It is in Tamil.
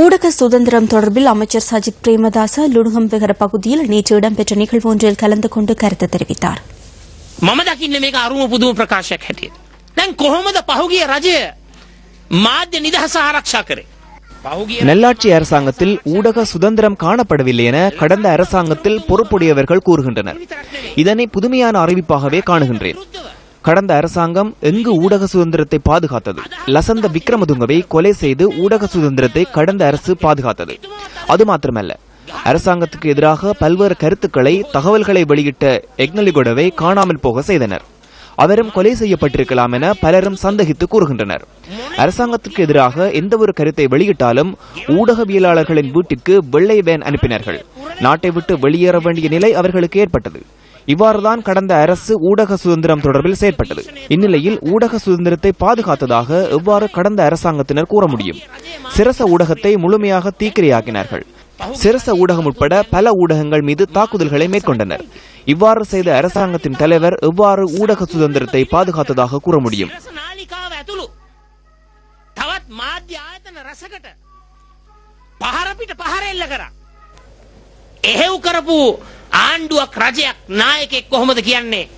ஊடக சுதந்திரம் தொடர்பில் அமைச்சர் சஜித் பிரேமதாச லுணுகம்பெகர பகுதியில் நேற்று இடம்பெற்ற நிகழ்வு ஒன்றில் கலந்து கொண்டு கருத்து தெரிவித்தார் මම දකින්න මේක අරුම පුදුම ප්‍රකාශයක් හැටියට. දැන් කොහොමද පහුගිය රජය මාධ්‍ය නිදහස ආරක්ෂා කරේ. පහුගිය நல்லாட்சி அரசாங்கத்தில் ஊடக சுதந்திரம் காணப்படவில்லை என கடந்த அரசாங்கத்தில் பொறுப்புடையவர்கள் கூறுகின்றனர் இதனை புதுமையான அறிவிப்பாகவே காணுகின்றேன் கடந்த அரசாங்கம் எங்கு ஊடக சுதந்திரத்தை பாதுகாத்தது? லசந்த விக்ரமதுங்கவை கொலை செய்து ஊடக சுதந்திரத்தை கடந்த அரசு பாதுகாத்தது. அது மாத்திரமல்ல. அரசாங்கத்துக்கு எதிராக பல்வேறு கருத்துக்களை தகவல்களை வெளியிட்ட எக்னலிகொடவை காணாமல் போக செய்தனர். அவரும் கொலை செய்யப்பட்டிருக்கலாம் என பலரும் சந்தேகித்து கூறுகின்றனர். அரசாங்கத்துக்கு எதிராக எந்த ஒரு கருத்தை வெளியிட்டாலும் ஊடகவியலாளர்களின் வீட்டிற்கு வெள்ளை வேன் அனுப்பினார்கள். நாட்டை விட்டு வெளியேற வேண்டிய நிலை அவர்களுக்கு ஏற்பட்டது. இவ்வாறுதான் கடந்த அரசு ஊடக சுதந்திரம் தொடர்பில் செயற்பட்டது இந்நிலையில் ஊடக சுதந்திரத்தை பாதுகாத்ததாக எவ்வாறு கடந்த அரசாங்கத்தினர் கூற முடியும் சிரச ஊடகத்தை முழுமையாக தீக்கிரையாக்கினார்கள் சிரச ஊடகம் உட்பட பல ஊடகங்கள் மீது தாக்குதல்களை மேற்கொண்டனர் இவ்வாறு செய்த அரசாங்கத்தின் தலைவர் எவ்வாறு ஊடக சுதந்திரத்தை பாதுகாத்ததாக கூற முடியும் රස නාලිකාව ඇතුළු තවත් මාධ්‍ය ආයතන රසකට පහරපිට පහර එල්ල කරා. එහෙව් කරපු ආණ්ඩුවක් රජයක් නායකෙක් කොහොමද කියන්නේ?